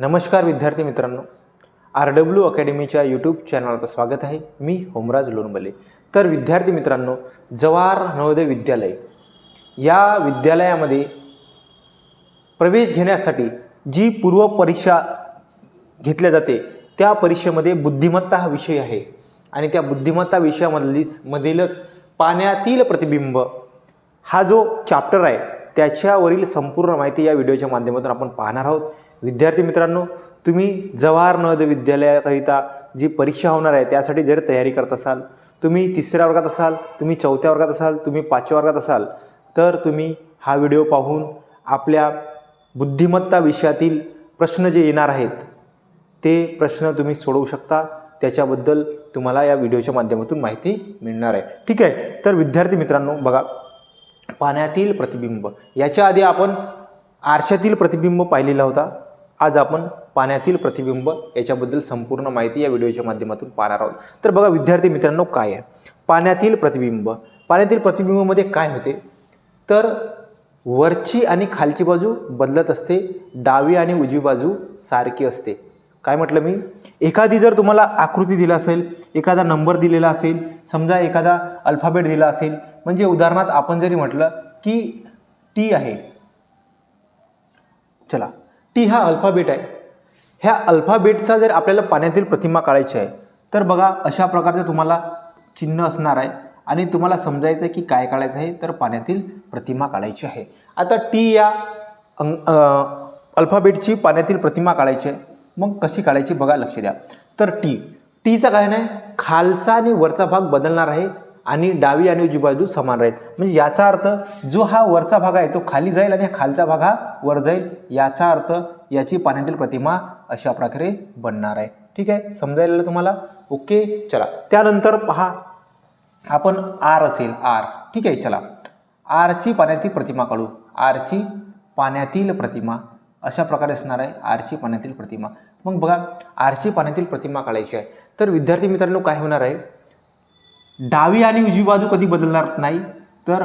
नमस्कार विद्यार्थी मित्रांनो. आर डब्ल्यू अकॅडमीच्या यूट्यूब चॅनलवर स्वागत आहे. मी होमराज लोणबले. तर विद्यार्थी मित्रांनो जवाहर नवोदय विद्यालय या विद्यालयामध्ये प्रवेश घेण्यासाठी जी पूर्व परीक्षा घेतल्या जाते त्या परीक्षेमध्ये बुद्धिमत्ता हा विषय आहे. आणि त्या बुद्धिमत्ता विषयामधलीच मधीलच पाण्यातील प्रतिबिंब हा जो चॅप्टर आहे त्याच्यावरील संपूर्ण माहिती या व्हिडिओच्या माध्यमातून आपण पाहणार आहोत. विद्यार्थी मित्रांनो तुम्ही जवाहर नवोदय विद्यालयाकरिता जी परीक्षा होणार आहे त्यासाठी जर तयारी करत असाल तुम्ही तिसऱ्या वर्गात असाल तुम्ही चौथ्या वर्गात असाल तुम्ही पाचव्या वर्गात असाल तर तुम्ही हा व्हिडिओ पाहून आपल्या बुद्धिमत्ता विषयातील प्रश्न जे येणार आहेत ते प्रश्न तुम्ही सोडवू शकता. त्याच्याबद्दल तुम्हाला या व्हिडिओच्या माध्यमातून माहिती मिळणार आहे. ठीक आहे? तर विद्यार्थी मित्रांनो बघा पाण्यातील प्रतिबिंब. याच्या आधी आपण आरशातील प्रतिबिंब पाहिलेला होता. आज आपण पाण्यातील प्रतिबिंब याच्याबद्दल संपूर्ण माहिती या व्हिडिओच्या माध्यमातून पाहणार आहोत. तर बघा विद्यार्थी मित्रांनो काय आहे? पाण्यातील प्रतिबिंब. पाण्यातील प्रतिबिंबमध्ये काय होते? तर वरची आणि खालची बाजू बदलत असते डावी आणि उजवी बाजू सारखी असते. काय म्हटलं मी? एखादी जर तुम्हाला आकृती दिला असेल एखादा नंबर दिलेला असेल समजा एखादा अल्फाबेट दिला असेल म्हणजे उदाहरणार्थ आपण जरी म्हटलं की टी आहे. चला टी हा अल्फाबेट आहे. ह्या अल्फाबेटचा जर आपल्याला पाण्यातील प्रतिमा काढायची आहे तर बघा अशा प्रकारचं तुम्हाला चिन्ह असणार आहे आणि तुम्हाला समजायचं आहे की काय काढायचं आहे तर पाण्यातील प्रतिमा काढायची आहे. आता टी या अंग अल्फाबेटची पाण्यातील प्रतिमा काढायची आहे. मग कशी काढायची बघा लक्ष द्या. तर टी टीचा काय नाही खालचा आणि वरचा भाग बदलणार आहे. आणि डावी आणि उजवी बाजू समान राहील. म्हणजे याचा अर्थ जो हा वरचा भाग आहे तो खाली जाईल आणि खालचा भाग हा वर जाईल. याचा अर्थ याची पाण्यातील प्रतिमा अशा प्रकारे बनणार आहे. ठीक आहे? समजायला तुम्हाला? ओके? चला. त्यानंतर पहा. आपण आर असेल आर. ठीक आहे? चला. आरची पाण्यातील प्रतिमा काढू. आरची पाण्यातील प्रतिमा अशा प्रकारे असणार आहे. आरची पाण्यातील प्रतिमा. मग बघा आरची पाण्यातील प्रतिमा काढायची आहे. तर विद्यार्थी मित्रांनो काय होणार आहे? डावी आणि उजवी बाजू कधी बदलणार नाही तर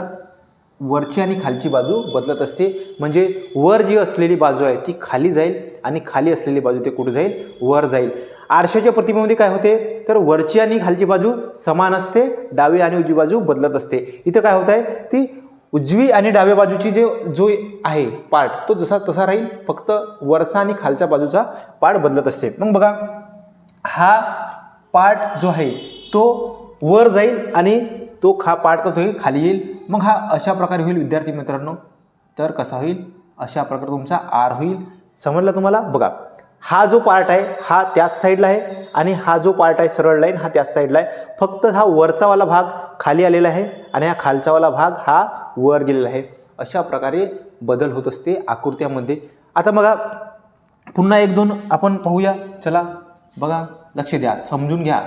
वरची आणि खालची बाजू बदलत असते. म्हणजे वर जी असलेली बाजू आहे ती खाली जाईल आणि खाली असलेली बाजू ते कुठं जाईल? वर जाईल. आरशाच्या प्रतिमेमध्ये काय होते? तर वरची आणि खालची बाजू समान असते डावी आणि उजवी बाजू बदलत असते. इथं काय होत आहे ती उजवी आणि डाव्या बाजूची जे जो आहे पार्ट तो जसा तसा राहील. फक्त वरचा आणि खालच्या बाजूचा पार्ट बदलत असते. मग बघा हा पार्ट जो आहे तो वर जाईल आणि तो खा पार्ट होईल खाली येईल. मग हा अशा प्रकारे होईल विद्यार्थी मित्रांनो. तर कसा होईल? अशा प्रकारे तुमचा आर होईल. समजलं तुम्हाला? बघा हा जो पार्ट आहे हा त्याच साईडला आहे आणि हा जो पार्ट आहे सरळ लाईन हा त्याच साईडला आहे. फक्त हा वरचावाला भाग खाली आलेला आहे आणि हा खालचावाला भाग हा वर गेलेला आहे. अशा प्रकारे बदल होत असते आकृत्यामध्ये. आता बघा पुन्हा एक दोन आपण पाहूया. चला बघा लक्ष द्या समजून घ्या.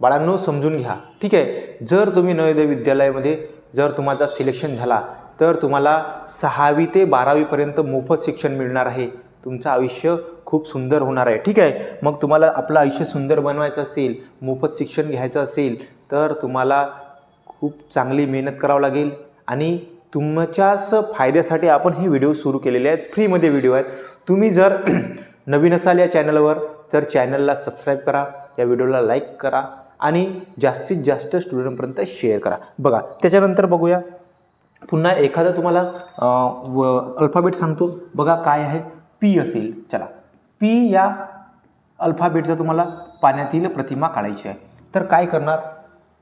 बाळांनो समजून घ्या. ठीक आहे? जर तुम्ही नवोदय विद्यालयामध्ये जर तुम्हाला सिलेक्शन झाला तर तुम्हाला सहावी ते बारावीपर्यंत मोफत शिक्षण मिळणार आहे. तुमचं आयुष्य खूप सुंदर होणार आहे. ठीक आहे? मग तुम्हाला आपलं आयुष्य सुंदर बनवायचं असेल मोफत शिक्षण घ्यायचं असेल तर तुम्हाला खूप चांगली मेहनत करावं लागेल. आणि तुमच्याच फायद्यासाठी आपण हे व्हिडिओ सुरू केलेले आहेत. फ्रीमध्ये व्हिडिओ आहेत. तुम्ही जर नवीन असाल या चॅनलवर तर चॅनलला सबस्क्राईब करा. या व्हिडिओला लाईक करा. आणि जास्तीत जास्त स्टुडंटपर्यंत शेअर करा. बघा त्याच्यानंतर बघूया. पुन्हा एखादा तुम्हाला व अल्फाबेट सांगतो. बघा काय आहे? पी असेल. चला. पी या अल्फाबेटचा तुम्हाला पाण्यातील प्रतिमा काढायची आहे. तर काय करणार?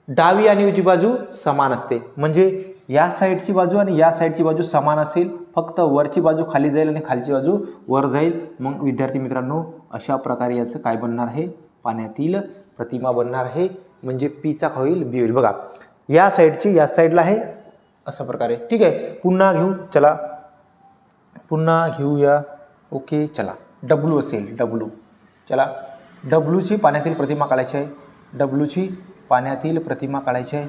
डावी आणि उजवी बाजू समान असते. म्हणजे या साईडची बाजू आणि या साईडची बाजू समान असेल. फक्त वरची बाजू खाली जाईल आणि खालची बाजू वर जाईल. मग विद्यार्थी मित्रांनो अशा प्रकारे याचं काय बनणार आहे? पाण्यातील प्रतिमा बनणार आहे म्हणजे पीचा होईल बी होईल. बघा या साईडची या साईडला आहे अशा प्रकारे. ठीक आहे? पुन्हा घेऊ चला. पुन्हा घेऊया. ओके चला. डब्ल्यू असेल डब्ल्यू चला. डब्ल्यूची पाण्यातील प्रतिमा काढायची आहे. डब्ल्यूची पाण्यातील प्रतिमा काढायची आहे.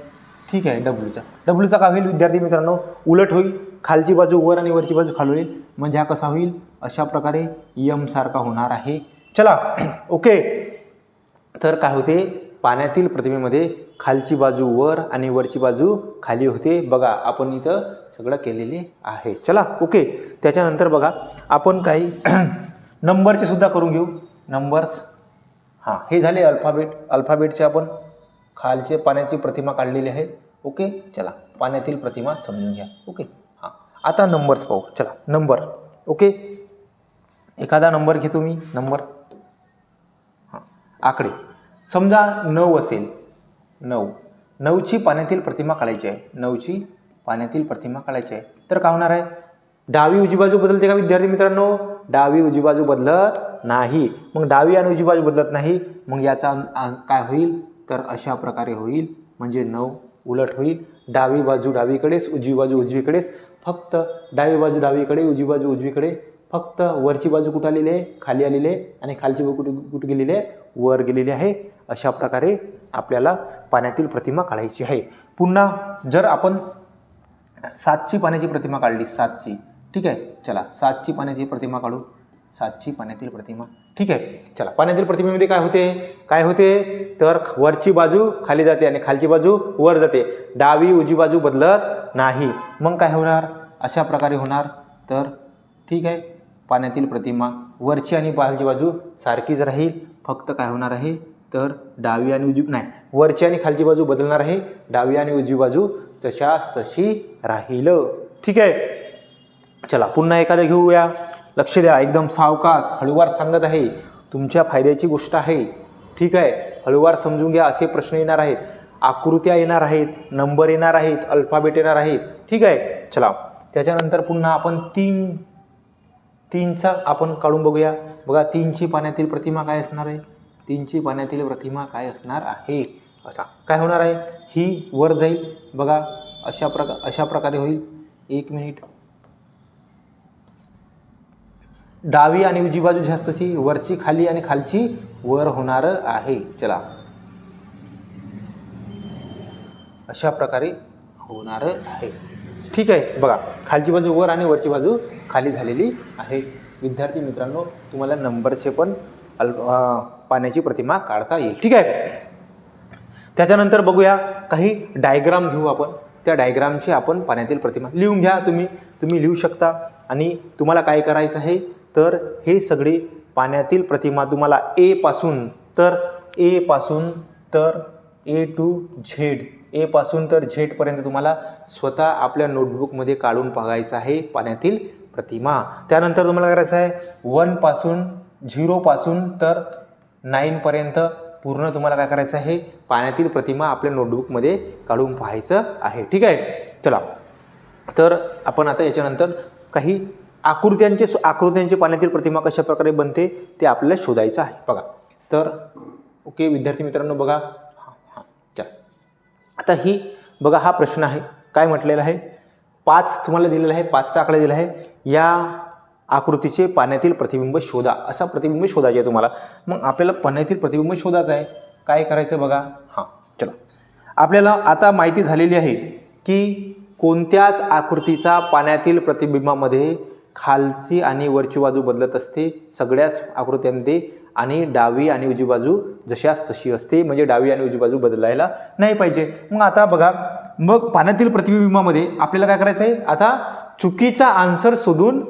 ठीक आहे डब्ल्यूचा डब्ल्यूचा का होईल विद्यार्थी मित्रांनो? उलट होईल. खालची बाजू वर आणि वरची बाजू खाली होईल. म्हणजे हा कसा होईल? अशा प्रकारे यमसारखा होणार आहे. चला. ओके. तर काय होते? पाण्यातील प्रतिमेमध्ये खालची बाजू वर आणि वरची बाजू खाली होते. बघा आपण इथं सगळं केलेले आहे. चला ओके. त्याच्यानंतर बघा आपण काही नंबरचे सुद्धा करून घेऊ. नंबर्स. हां हे झाले अल्फाबेट. अल्फाबेटचे आपण खालचे पाण्याची प्रतिमा काढलेली आहे. ओके? चला पाण्यातील प्रतिमा समजून घ्या. ओके? हां. आता नंबर्स पाहू. चला नंबर. ओके? एखादा नंबर घेतो मी नंबर. हां. आकडे. समजा नऊ असेल नऊ. नऊची पाण्यातील प्रतिमा काढायची आहे. नऊची पाण्यातील प्रतिमा काढायची आहे. तर काय होणार आहे? डावी उजी बाजू बदलते का विद्यार्थी मित्रांनो? डावी उजी बाजू बदलत नाही. मग डावी आणि उजी बाजू बदलत नाही. मग याचा काय होईल? तर अशा प्रकारे होईल. म्हणजे नऊ उलट होईल. डावी बाजू डावीकडेच उजवी बाजू उजवीकडेच. फक्त डावी बाजू डावीकडे उजवी बाजू उजवीकडे. फक्त वरची बाजू कुठं आलेली आहे? खाली आलेली आहे. आणि खालची बाजू कुठे कुठे गेलेली आहे? वर गेलेली आहे. अशा प्रकारे आपल्याला पाण्यातील प्रतिमा काढायची आहे. पुन्हा जर आपण सातची पाण्याची प्रतिमा काढली सातची ठीक आहे? चला सातची पाण्याची प्रतिमा काढू. सातची पाण्यातील प्रतिमा ठीक आहे? चला पाण्यातील प्रतिमेमध्ये काय होते? काय होते? तर वरची बाजू खाली जाते आणि खालची बाजू वर जाते. डावी उजी बाजू बदलत नाही. मग काय होणार? अशा प्रकारे होणार. तर ठीक आहे? पाण्यातील प्रतिमा वरची आणि बालची बाजू सारखीच राहील. फक्त काय होणार आहे? तर डावी आणि उजवी नाही वरची आणि खालची बाजू बदलणार आहे. डावी आणि उजवी बाजू तशाच तशी राहील. ठीक आहे. चला पुन्हा एखादं घेऊया. लक्ष द्या एकदम सावकाश हळूवार सांगत आहे. तुमच्या फायद्याची गोष्ट आहे. ठीक आहे. हळूवार समजून घ्या असे प्रश्न येणार आहेत. आकृत्या येणार आहेत नंबर येणार आहेत अल्फाबेट येणार आहेत. ठीक आहे. चला त्याच्यानंतर पुन्हा आपण तीन तीनचा आपण काढून बघूया. बघा तीनची पाण्यातील प्रतिमा काय असणार आहे? तीनची पाण्यातील प्रतिमा काय असणार आहे? असा. काय होणार आहे? ही वर जाईल. बघा अशा प्रकार अशा प्रकारे होईल. एक मिनिट. डावी आणि उजवी बाजू जास्तची वरची खाली आणि खालची वर होणार आहे. चला. अशा प्रकारे होणार आहे. ठीक आहे. बघा खालची बाजू वर आणि वरची बाजू खाली झालेली आहे. विद्यार्थी मित्रांनो तुम्हाला नंबरचे पण अल्प पाण्याची प्रतिमा काढता येईल. ठीक आहे? त्याच्यानंतर बघूया काही डायग्राम घेऊ आपण. त्या डायग्रामची आपण पाण्यातील प्रतिमा लिहून घ्या तुम्ही. तुम्ही लिहू शकता. आणि तुम्हाला काय करायचं आहे? तर हे सगळे पाण्यातील प्रतिमा तुम्हाला ए पासून तर ए पासून तर ए टू झेड ए पासून तर झेडपर्यंत तुम्हाला स्वतः आपल्या नोटबुकमध्ये काढून बघायचं आहे पाण्यातील प्रतिमा. त्यानंतर तुम्हाला करायचं आहे वनपासून झिरोपासून तर नाईनपर्यंत पूर्ण तुम्हाला काय करायचं आहे? पाण्यातील प्रतिमा आपल्या नोटबुकमध्ये काढून पाहायचं आहे. ठीक आहे? चला. तर आपण आता याच्यानंतर काही आकृत्यांचे आकृत्यांची पाण्यातील प्रतिमा कशा प्रकारे बनते ते आपल्याला शोधायचं आहे. बघा. तर ओके विद्यार्थी मित्रांनो बघा. हां हां आता ही बघा हा प्रश्न आहे. काय म्हटलेला आहे? पाच तुम्हाला दिलेला आहे पाचचा आकडा दिला आहे. या आकृतीचे पाण्यातील प्रतिबिंब शोधा. असा प्रतिबिंब शोधायचे आहे तुम्हाला. मग आपल्याला पाण्यातील प्रतिबिंब शोधायचं आहे. काय करायचं बघा? हां चला. आपल्याला आता माहिती झालेली आहे की कोणत्याच आकृतीचा पाण्यातील प्रतिबिंबामध्ये खालची आणि वरची बाजू बदलत असते. सगळ्याच आकृत्यांमध्ये आणि डावी आणि उजवी बाजू जशाच तशी असते. म्हणजे डावी आणि उजवी बाजू बदलायला नाही पाहिजे. मग आता बघा मग पाण्यातील प्रतिबिंबामध्ये आपल्याला काय करायचं आहे? आता चुकीचा आन्सर शोधून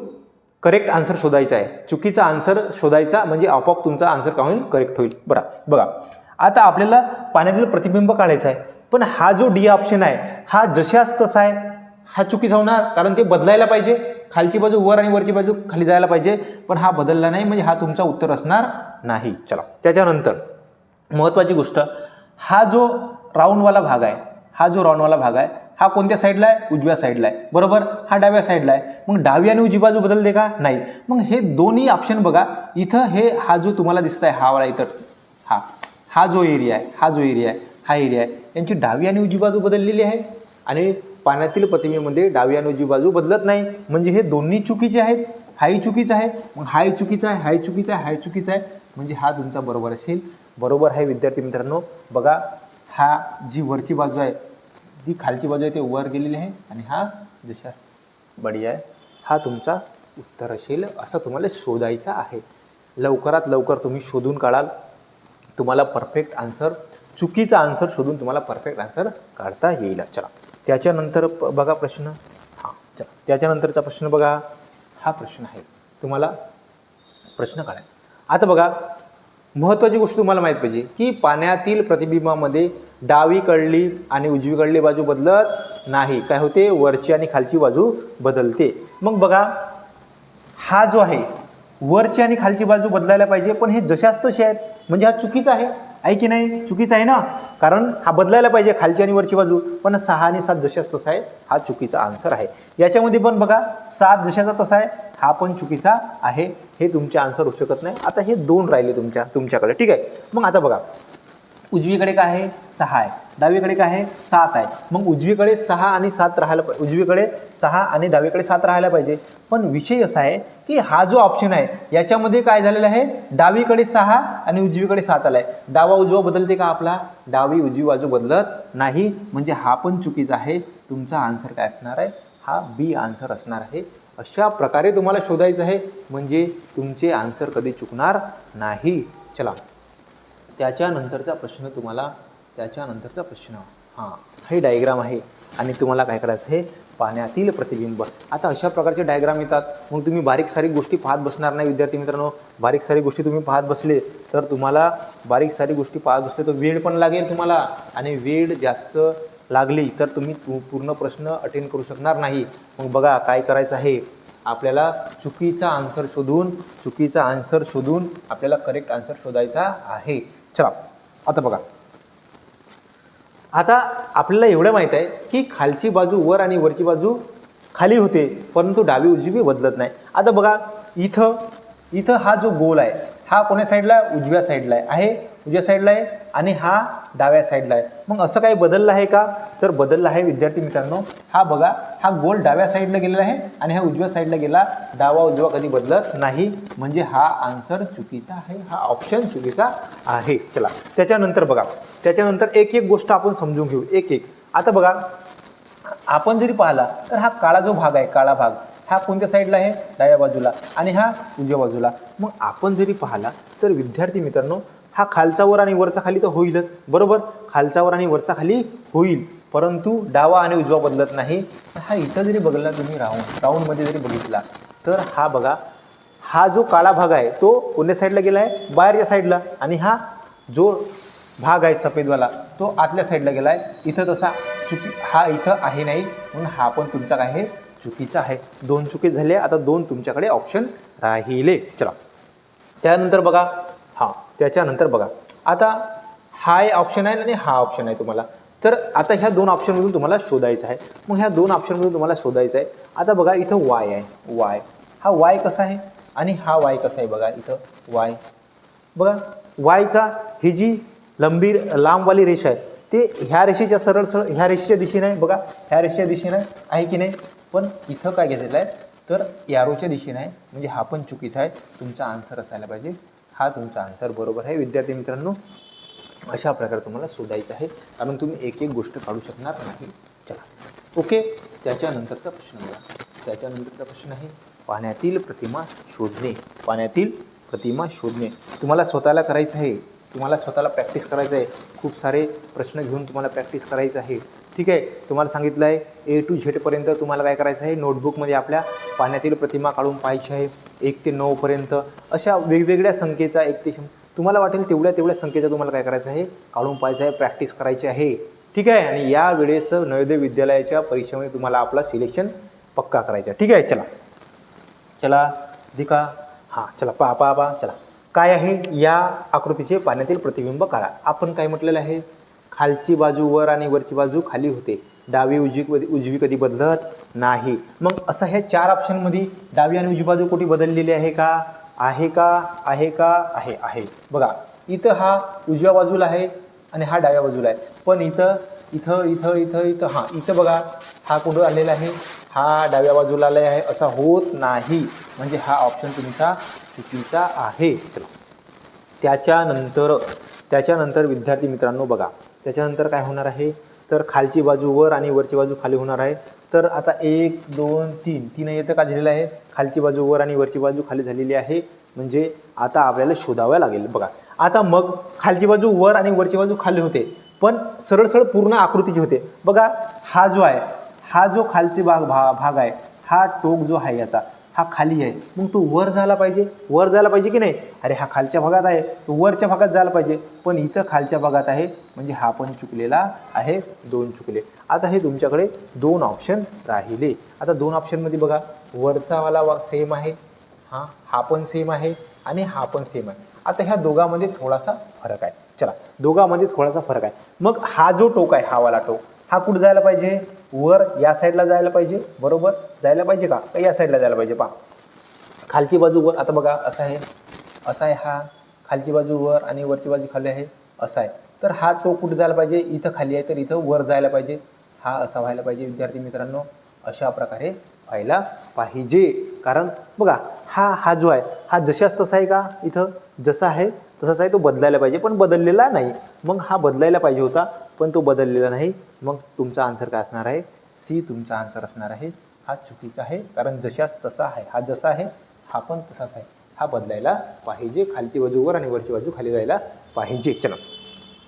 करेक्ट आन्सर शोधायचा आहे. चुकीचा आन्सर शोधायचा म्हणजे आपोआप तुमचा आन्सर का होईल? करेक्ट होईल. बरा बघा. आता आपल्याला पाण्यातील प्रतिबिंब काढायचं आहे. पण हा जो डी ऑप्शन आहे हा जशाच तसा आहे हा चुकीचा होणार? कारण ते बदलायला पाहिजे. खालची बाजू वर आणि वरची बाजू खाली जायला पाहिजे. पण हा बदलला नाही म्हणजे हा तुमचा उत्तर असणार नाही. चला. त्याच्यानंतर महत्त्वाची गोष्ट हा जो राऊंडवाला भाग आहे हा जो राऊंडवाला भाग आहे हा कोणत्या साईडला आहे? उजव्या साईडला आहे. बरोबर? हा डाव्या साईडला आहे. मग डावी आणि उजवी बाजू बदलते का? नाही. मग हे दोन्ही ऑप्शन बघा. इथं हे हा जो तुम्हाला दिसत आहे हा वाला इथं. हा. हा जो एरिया आहे हा जो एरिया आहे हा एरिया आहे. यांची डावी आणि उजवी बाजू बदललेली आहे. आणि पाण्यातील प्रतिमेमध्ये डावी आणि उजवी बाजू बदलत नाही. म्हणजे हे दोन्ही चुकीचे आहेत. हाही चुकीचं आहे. मग हाय चुकीचं आहे हाय चुकीचं आहे हाय चुकीचा आहे. म्हणजे हा तुमचा बरोबर असेल. बरोबर आहे विद्यार्थी मित्रांनो. बघा हा जी वरची बाजू आहे ही खालची बाजू आहे ते वर गेलेली आहे आणि हा जशा बडी आहे हा तुमचा उत्तर असेल असं तुम्हाला शोधायचा आहे. लवकरात लवकर तुम्ही शोधून काढाल. तुम्हाला परफेक्ट आन्सर चुकीचा आन्सर शोधून तुम्हाला परफेक्ट आन्सर काढता येईल. चला त्याच्यानंतर बघा प्रश्न. हां चला त्याच्यानंतरचा प्रश्न बघा. हा प्रश्न आहे. तुम्हाला प्रश्न काढायचा. आता बघा महत्त्वाची गोष्ट तुम्हाला माहीत पाहिजे की पाण्यातील प्रतिबिंबामध्ये डावीकडली आणि उजवीकडली बाजू बदलत नाही. काय होते? वरची आणि खालची बाजू बदलते. मग बघा हा जो आहे वरची आणि खालची बाजू बदलायला पाहिजे पण हे जशाच तसे आहेत म्हणजे हा चुकीचा आहे. आहे की नाही? चुकीचा आहे ना? कारण हा बदलायला पाहिजे खालची आणि वरची बाजू. पण सहा आणि सात जशाच तसा आहे हा चुकीचा आन्सर आहे. याच्यामध्ये पण बघा सात जशाचा तसा आहे हा पण चुकीचा आहे. हे तुमचे आन्सर होऊ शकत नाही. आता हे दोन राहिले तुमच्या तुमच्याकडे. ठीक आहे? मग आता बघा. उजवीकडे काय आहे? सहा आहे. डावीकडे काय आहे? सात आहे. मग उजवीकडे सहा आणि सात राहायला पाहिजे उजवीकडे सहा आणि डावीकडे सात राहायला पाहिजे. पण विषय असा आहे की हा जो ऑप्शन आहे याच्यामध्ये काय झालेलं आहे? डावीकडे सहा आणि उजवीकडे सात आला आहे डावा उजवा बदलते का आपला? डावी उजवी बाजू बदलत नाही. म्हणजे हा पण चुकीचा आहे. तुमचा आन्सर काय असणार आहे? हा बी आन्सर असणार आहे. अशा प्रकारे तुम्हाला शोधायचं आहे. म्हणजे तुमचे आन्सर कधी चुकणार नाही. चला. त्याच्यानंतरचा प्रश्न तुम्हाला त्याच्यानंतरचा प्रश्न. हां हे डायग्राम आहे. आणि तुम्हाला काय करायचं आहे? पाण्यातील प्रतिबिंब. आता अशा प्रकारचे डायग्राम येतात. मग तुम्ही बारीक सारीक गोष्टी पाहत बसणार नाही विद्यार्थी मित्रांनो. बारीक सारी गोष्टी तुम्ही पाहत बसले तर तुम्हाला बारीक सारी गोष्टी पाहत बसले तर वेळ पण लागेल तुम्हाला. आणि वेळ जास्त लागली तर तुम्ही पूर्ण प्रश्न अटेंड करू शकणार नाही. मग बघा काय करायचं आहे. आपल्याला चुकीचा आन्सर शोधून चुकीचा आन्सर शोधून आपल्याला करेक्ट आन्सर शोधायचा आहे. चला आता बघा. आता आपल्याला एवढं माहीत आहे की खालची बाजू वर आणि वरची बाजू खाली होते परंतु डावी उजवी बदलत नाही. आता बघा इथं इथं हा जो गोल आहे हा कोण्या साईडला आहे? उजव्या साईडला आहे. आहे उजव्या साईडला आहे आणि हा डाव्या साईडला आहे. मग असं काही बदललं आहे का? तर बदललं आहे विद्यार्थी मित्रांनो. हा बघा हा गोल डाव्या साईडला गेलेला आहे आणि हा उजव्या साईडला गेला. डावा उजवा कधी बदलत नाही. म्हणजे हा आन्सर चुकीचा आहे. हा ऑप्शन चुकीचा आहे. चला त्याच्यानंतर बघा. त्याच्यानंतर एक एक गोष्ट आपण समजून घेऊ. एक एक. आता बघा आपण जरी पाहिला तर हा काळा जो भाग आहे काळा भाग हा कोणत्या साईडला आहे? डाव्या बाजूला. आणि हा उजव्या बाजूला. मग आपण जरी पाहिला तर विद्यार्थी मित्रांनो हा खालचा वर आणि वरचा खाली तर होईलच. बरोबर? खालचा वर आणि वरचा खाली होईल. परंतु डावा आणि उजवा बदलत नाही. हा इथं जरी बघला तुम्ही राऊंड राऊंडमध्ये जरी बघितला तर हा बघा हा जो काळा भाग आहे तो कोणत्या साईडला गेला आहे बाहेरच्या साईडला आणि हा जो भाग आहे सफेदवाला तो आतल्या साईडला गेला आहे इथं तसा चुकी हा इथं आहे नाही. म्हणून हा पण तुमचा काय आहे? चुकीचा आहे. दोन चुकी झाले आता दोन तुमच्याकडे ऑप्शन राहिले. चला. त्यानंतर बघा. हां त्याच्यानंतर बघा. आता हा ऑप्शन आहे आणि हा ऑप्शन आहे तुम्हाला. तर आता ह्या दोन ऑप्शनमधून तुम्हाला शोधायचं आहे. मग ह्या दोन ऑप्शनमधून तुम्हाला शोधायचं आहे. आता बघा इथं वाय आहे. वाय हा वाय कसा आहे? आणि हा वाय कसा आहे बघा इथं वाय बघा वायचा ही जी लंबी लांबवाली रेषा आहे ते ह्या रेषेच्या सरळ सरळ ह्या रेषेच्या दिशेने आहे. बघा ह्या रेषेच्या दिशेने आहे की नाही? पण इथं काय घेतलेलं आहे? तर यारोच्या दिशेने आहे. म्हणजे हा पण चुकीचा आहे. तुमचा आन्सर असायला पाहिजे. हा तुमचा आन्सर बरोबर आहे. विद्यार्थी मित्रांनो अशा प्रकारे तुम्हाला शोधायचं आहे. कारण तुम्ही एक एक गोष्ट काढू शकणार नाही. चला. ओके? त्याच्यानंतरचा प्रश्न बघा. त्याच्यानंतरचा प्रश्न आहे पाण्यातील प्रतिमा शोधणे. पाण्यातील प्रतिमा शोधणे. तुम्हाला स्वतःला करायचं आहे. तुम्हाला स्वतःला प्रॅक्टिस करायचं आहे. खूप सारे प्रश्न घेऊन तुम्हाला प्रॅक्टिस करायचं आहे. ठीक आहे तुम्हाला सांगितलं आहे ए टू झेडपर्यंत तुम्हाला काय करायचं आहे? नोटबुकमध्ये आपल्या पाण्यातील प्रतिमा काढून पाहायची आहे एक ते नऊपर्यंत अशा वेगवेगळ्या संख्येचा एक ते तुम्हाला वाटेल तेवढ्या तेवढ्या संख्येचा तुम्हाला काय करायचं आहे? काढून पाहायचं आहे प्रॅक्टिस करायची आहे. ठीक आहे? आणि या वेळेस नवोदय विद्यालयाच्या परीक्षेमध्ये तुम्हाला आपला सिलेक्शन पक्का करायचा आहे. ठीक आहे? चला. चला दिका. हां चला पा पा पा चला. काय आहे? या आकृतीचे पाण्यातील प्रतिबिंब काढा. आपण काय म्हटलेलं आहे? खालची बाजू वर आणि वरची बाजू खाली होते. डावी उजवी कधी उजवी कधी बदलत नाही. मग असं ह्या चार ऑप्शनमध्ये डावी आणि उजवी बाजू कुठे बदललेली आहे का? आहे का? आहे का? आहे आहे. बघा इथं हा उजव्या बाजूला आहे आणि हा डाव्या बाजूला आहे. पण इथं इथं इथं इथं इथं हां इथं बघा हा कुठं आलेला आहे? हा डाव्या बाजूला आला आहे. असा होत नाही. म्हणजे हा ऑप्शन तुमचा चुकीचा आहे. चला. त्याच्यानंतर त्याच्यानंतर विद्यार्थी मित्रांनो बघा. त्याच्यानंतर काय होणार आहे? तर खालची बाजू वर आणि वरची बाजू खाली होणार आहे. तर आता एक दोन तीन तीन येतं का झालेलं आहे? खालची बाजू वर आणि वरची बाजू खाली झालेली आहे. म्हणजे आता आपल्याला शोधावं लागेल. बघा आता मग खालची बाजू वर आणि वरची बाजू खाली होते पण सरळ सरळ पूर्ण आकृतीची होते. बघा हा जो आहे हा जो खालची भाग भा भाग आहे हा टोक जो आहे याचा हा खाली आहे. मग तो वर झाला पाहिजे. वर झाला पाहिजे की नाही? अरे हा खालच्या भागात आहे. तो वरच्या भागात जायला पाहिजे. पण इथं खालच्या भागात आहे. म्हणजे हा पण चुकलेला आहे. दोन चुकले. आता हे तुमच्याकडे दोन ऑप्शन राहिले. आता दोन ऑप्शनमध्ये बघा. वरचावाला वा सेम आहे. हां हा पण सेम आहे आणि हा पण सेम आहे. आता ह्या दोघांमध्ये थोडासा फरक आहे. चला दोघांमध्ये थोडासा फरक आहे. मग हा जो टोक आहे हा वाला टोक हा कुठं जायला पाहिजे? वर या साईडला जायला पाहिजे. बरोबर? जायला पाहिजे का? या साईडला जायला पाहिजे. पा खालची बाजू वर आता बघा असं आहे. असा आहे हा. खालची बाजू वर आणि वरची बाजू खाली आहे. असा आहे. तर हा तो कुठं जायला पाहिजे? इथं खाली आहे. तर इथं वर जायला पाहिजे. हा असा व्हायला पाहिजे. विद्यार्थी मित्रांनो अशा प्रकारे व्हायला पाहिजे. कारण बघा हा हा जो आहे हा जशाच तसा आहे का? इथं जसा आहे तसाच आहे तो बदलायला पाहिजे. पण बदललेला नाही. मग हा बदलायला पाहिजे होता. पण तो बदललेला नाही. मग तुमचा आन्सर काय असणार आहे? सी तुमचा आन्सर असणार आहे. हा चुकीचा आहे. कारण जशाच तसा आहे. हा जसा आहे हा पण तसाच आहे. हा बदलायला पाहिजे. खालची बाजू वर आणि वरची बाजू खाली जायला पाहिजे. चला.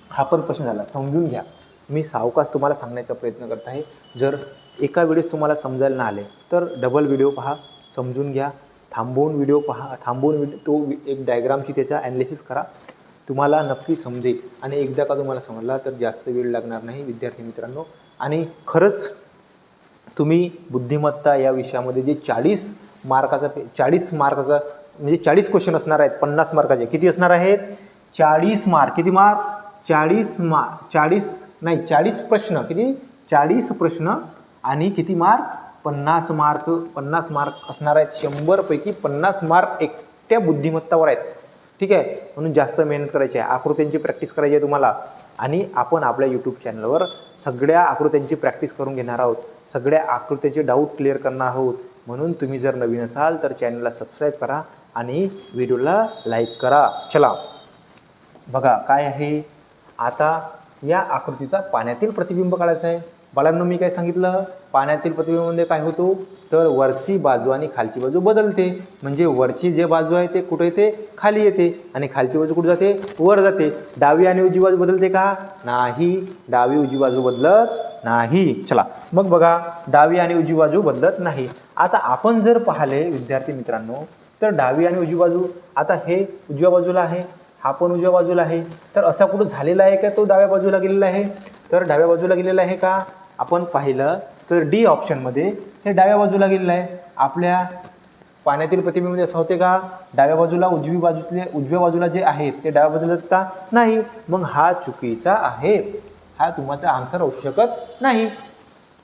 हा पण प्रश्न झाला. समजून घ्या. मी सावकाश तुम्हाला सांगण्याचा प्रयत्न करत आहे. जर एका वेळेस तुम्हाला समजायला ना आले तर डबल व्हिडिओ पहा. समजून घ्या. थांबवून व्हिडिओ पहा. थांबवून व्हिडिओ तो एक डायग्रामची त्याचा ॲनालिसिस करा. तुम्हाला नक्की समजेल. आणि एकदा का तुम्हाला समजला तर जास्त वेळ लागणार नाही विद्यार्थी मित्रांनो. आणि खरंच तुम्ही बुद्धिमत्ता या विषयामध्ये जे चाळीस मार्काचा पे चाळीस मार्काचा म्हणजे चाळीस क्वेश्चन असणार आहेत पन्नास मार्काचे. किती असणार आहेत? चाळीस मार्क. किती मार्क? चाळीस मार्क. चाळीस नाही चाळीस प्रश्न. किती? चाळीस प्रश्न आणि किती मार्क? पन्नास मार्क. पन्नास मार्क असणार आहेत शंभरपैकी पन्नास मार्क एकट्या बुद्धिमत्तावर आहेत. ठीक आहे? म्हणून जास्त मेहनत करायची आहे. आकृत्यांची प्रॅक्टिस करायची आहे तुम्हाला. आणि आपण आपल्या यूट्यूब चॅनलवर सगळ्या आकृत्यांची प्रॅक्टिस करून घेणार आहोत. सगळ्या आकृत्याचे डाऊट क्लिअर करणार आहोत. म्हणून तुम्ही जर नवीन असाल तर चॅनलला सबस्क्राईब करा आणि व्हिडिओला लाईक करा. चला. बघा काय आहे? आता या आकृतीचा पाण्यातील प्रतिबिंब काढायचा आहे. बाळांनो मी काय सांगितलं? पाण्यातील प्रतिबिंबामध्ये काय होतो? तर वरची बाजू आणि खालची बाजू बदलते. म्हणजे वरची जे बाजू आहे ते कुठे येते? खाली येते. आणि खालची बाजू कुठे जाते? वर जाते. डावी आणि उजवी बाजू बदलते का? नाही. डावी उजवी बाजू बदलत नाही. चला मग बघा. डावी आणि उजवी बाजू बदलत नाही. आता आपण जर पाहिले विद्यार्थी मित्रांनो तर डावी आणि उजवी बाजू आता हे उजव्या बाजूला आहे हा पण उजव्या बाजूला आहे. तर असा कुठं झालेला आहे का तो डाव्या बाजूला गेलेला आहे? तर डाव्या बाजूला गेलेला आहे का? आपण पाहिलं तर डी ऑप्शनमध्ये हे डाव्या बाजूला गेलेलं आहे. आपल्या पाण्यातील प्रतिबिंब असं होते का? डाव्या बाजूला उजवी बाजूतले उजव्या बाजूला जे आहेत ते डाव्या बाजूला का? नाही. मग हा चुकीचा आहे. हा तुमचा आन्सर होऊ शकत नाही.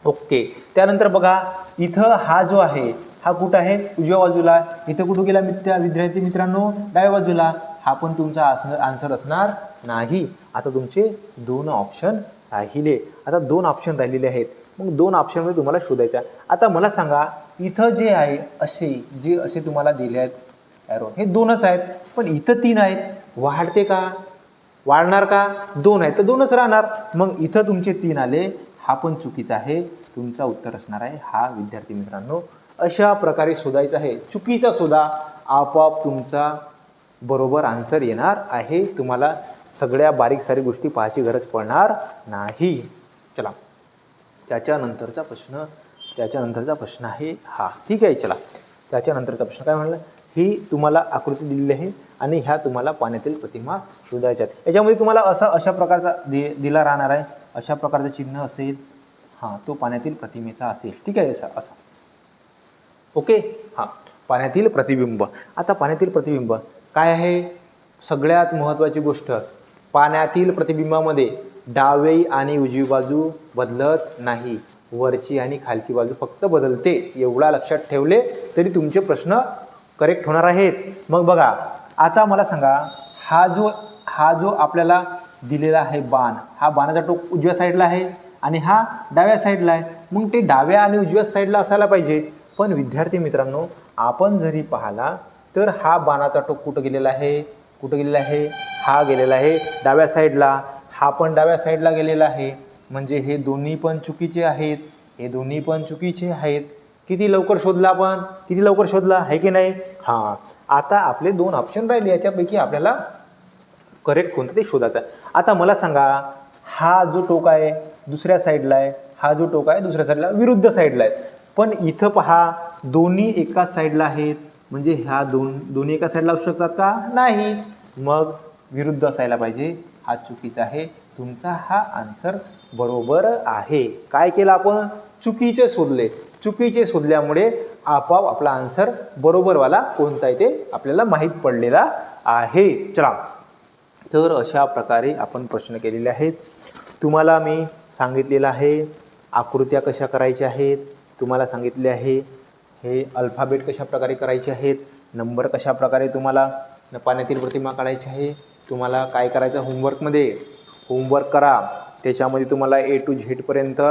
ओके. त्यानंतर बघा इथं हा जो आहे हा कुठं आहे? उजव्या बाजूला. इथं कुठं गेला मित्र विद्यार्थी मित्रांनो? डाव्या बाजूला. हा पण तुमचा आन्सर असणार नाही. आता तुमचे दोन ऑप्शन राहिले आता दोन ऑप्शन राहिलेले आहेत. मग दोन ऑप्शनमध्ये तुम्हाला शोधायचं आहे आता मला सांगा इथं जे आहे असे जे असे तुम्हाला दिले आहेत ॲरो हे दोनच आहेत पण इथं तीन आहेत. वाढते का? वाढणार का? दोन आहे तर दोनच राहणार. मग इथं तुमचे तीन आले. हा पण चुकीचा आहे. तुमचा उत्तर असणार आहे. हा विद्यार्थी मित्रांनो अशा प्रकारे शोधायचा आहे. चुकीचा शोधा आपोआप तुमचा बरोबर आन्सर येणार आहे. तुम्हाला सगळ्या बारीक सारी गोष्टी पाहायची गरज पडणार नाही. चला. त्याच्यानंतरचा प्रश्न त्याच्यानंतरचा प्रश्न आहे हा. ठीक आहे चला. त्याच्यानंतरचा प्रश्न काय म्हणलं? ही तुम्हाला आकृती दिलेली आहे आणि ह्या तुम्हाला पाण्यातील प्रतिमा शोधायच्या आहेत याच्यामध्ये तुम्हाला असा अशा प्रकारचा दि दिला राहणार आहे. अशा प्रकारचं चिन्ह असेल. हां तो पाण्यातील प्रतिमेचा असेल. ठीक आहे असा असा. ओके? हां. पाण्यातील प्रतिबिंब. आता पाण्यातील प्रतिबिंब काय आहे? सगळ्यात महत्त्वाची गोष्ट पाण्यातील प्रतिबिंबामध्ये डावे आणि उजवी बाजू बदलत नाही. वरची आणि खालची बाजू फक्त बदलते. एवढा लक्षात ठेवले तरी तुमचे प्रश्न करेक्ट होणार आहेत. मग बघा आता मला सांगा हा जो हा जो आपल्याला दिलेला आहे बाण हा बाणाचा टोक उजव्या साईडला आहे आणि हा डाव्या साईडला आहे. मग ते डाव्या आणि उजव्या साईडला असायला पाहिजे. पण विद्यार्थी मित्रांनो आपण जरी पाहिला तर हा बाणाचा टोक कुठं गेलेला आहे? कुठं गेलेला आहे? हा गेलेला आहे. डाव्या साईडला. हा पण डाव्या साईडला गेलेला आहे. म्हणजे हे दोन्ही पण चुकीचे आहेत. हे दोन्ही पण चुकीचे आहेत. किती लवकर शोधला आपण? किती लवकर शोधला? आहे की नाही? हां. आता आपले दोन ऑप्शन राहिले. याच्यापैकी आपल्याला करेक्ट कोणतं ते शोधायचं आहे. आता मला सांगा हा जो टोका आहे दुसऱ्या साईडला आहे. हा जो टोका आहे दुसऱ्या साईडला विरुद्ध साईडला आहे. पण इथं पहा दोन्ही एकाच साईडला आहेत. म्हणजे ह्या दोन दोन्ही एका साईडला असू शकतात का? नाही. मग विरुद्ध असायला पाहिजे. हा चुकीचा आहे. तुमचा हा आन्सर बरोबर आहे. काय केलं आपण? चुकीचे शोधले. चुकीचे शोधल्यामुळे आपोआप आपला आन्सर बरोबरवाला कोणता आहे ते आपल्याला माहीत पडलेला आहे. चला. तर अशा प्रकारे आपण प्रश्न केलेले आहेत. तुम्हाला मी सांगितलेलं आहे. आकृत्या कशा करायच्या आहेत? तुम्हाला सांगितले आहे. हे अल्फाबेट कशा प्रकारे करायचे आहेत? नंबर कशा प्रकारे तुम्हाला पाण्यातील प्रतिमा काढायची आहे? तुम्हाला काय करायचं? होमवर्कमध्ये होमवर्क करा. त्याच्यामध्ये तुम्हाला ए टू झेडपर्यंत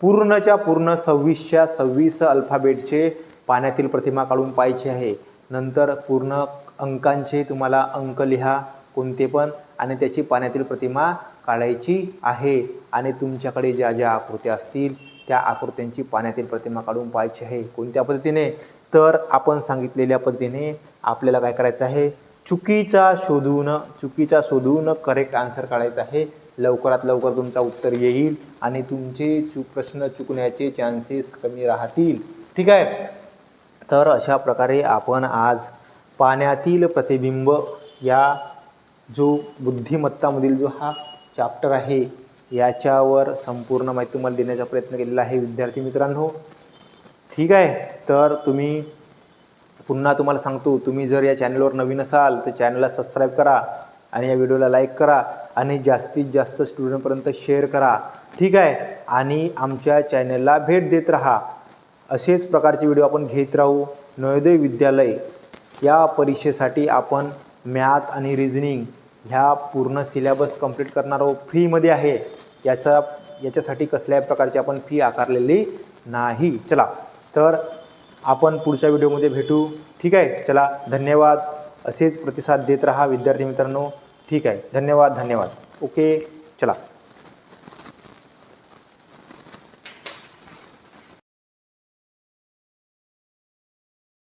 पूर्णच्या पूर्ण सव्वीसच्या सव्वीस अल्फाबेटचे पाण्यातील प्रतिमा काढून पाहायचे आहे. नंतर पूर्ण अंकांचे तुम्हाला अंक लिहा कोणते पण आणि त्याची पाण्यातील प्रतिमा काढायची आहे. आणि तुमच्याकडे ज्या ज्या आकृत्या असतील त्या आकृत्यांची पाण्यातील प्रतिमा काढून पाहायची आहे. कोणत्या पद्धतीने? तर आपण सांगितलेल्या पद्धतीने आपल्याला काय करायचं आहे? चुकीचा शोधून चुकीचा शोधून करेक्ट आन्सर काढायचा आहे. लवकरात लवकर तुमचा उत्तर येईल आणि तुमचे चुक प्रश्न चुकण्याचे चान्सेस कमी राहतील. ठीक आहे? तर अशा प्रकारे आपण आज पाण्यातील प्रतिबिंब या जो बुद्धिमत्तामधील जो हा चॅप्टर आहे याच्यावर संपूर्ण माहिती तुम्हाला देण्याचा प्रयत्न केलेला आहे विद्यार्थी मित्रांनो. ठीक आहे तर तुम्ही पुन्हा तुम्हाला सांगतो तुम्ही जर या चॅनलवर नवीन असाल तर चॅनलला सबस्क्राईब करा आणि या व्हिडिओला लाईक करा आणि जास्तीत जास्त स्टुडंटपर्यंत शेअर करा. ठीक आहे आणि आमच्या चॅनलला भेट देत राहा. असेच प्रकारचे व्हिडिओ आपण घेत राहू. नवोदय विद्यालय या परीक्षेसाठी आपण मॅथ आणि रिझनिंग ह्या पूर्ण सिलेबस कंप्लीट करणार आहोत फ्रीमध्ये आहे याचा याच्यासाठी कसल्याही प्रकारची आपण फी आकारलेली नाही. चला तर आपण पुढच्या व्हिडिओमध्ये भेटू. ठीक आहे? चला धन्यवाद. असेच प्रतिसाद देत राहा विद्यार्थी मित्रांनो. ठीक आहे. धन्यवाद धन्यवाद. ओके चला.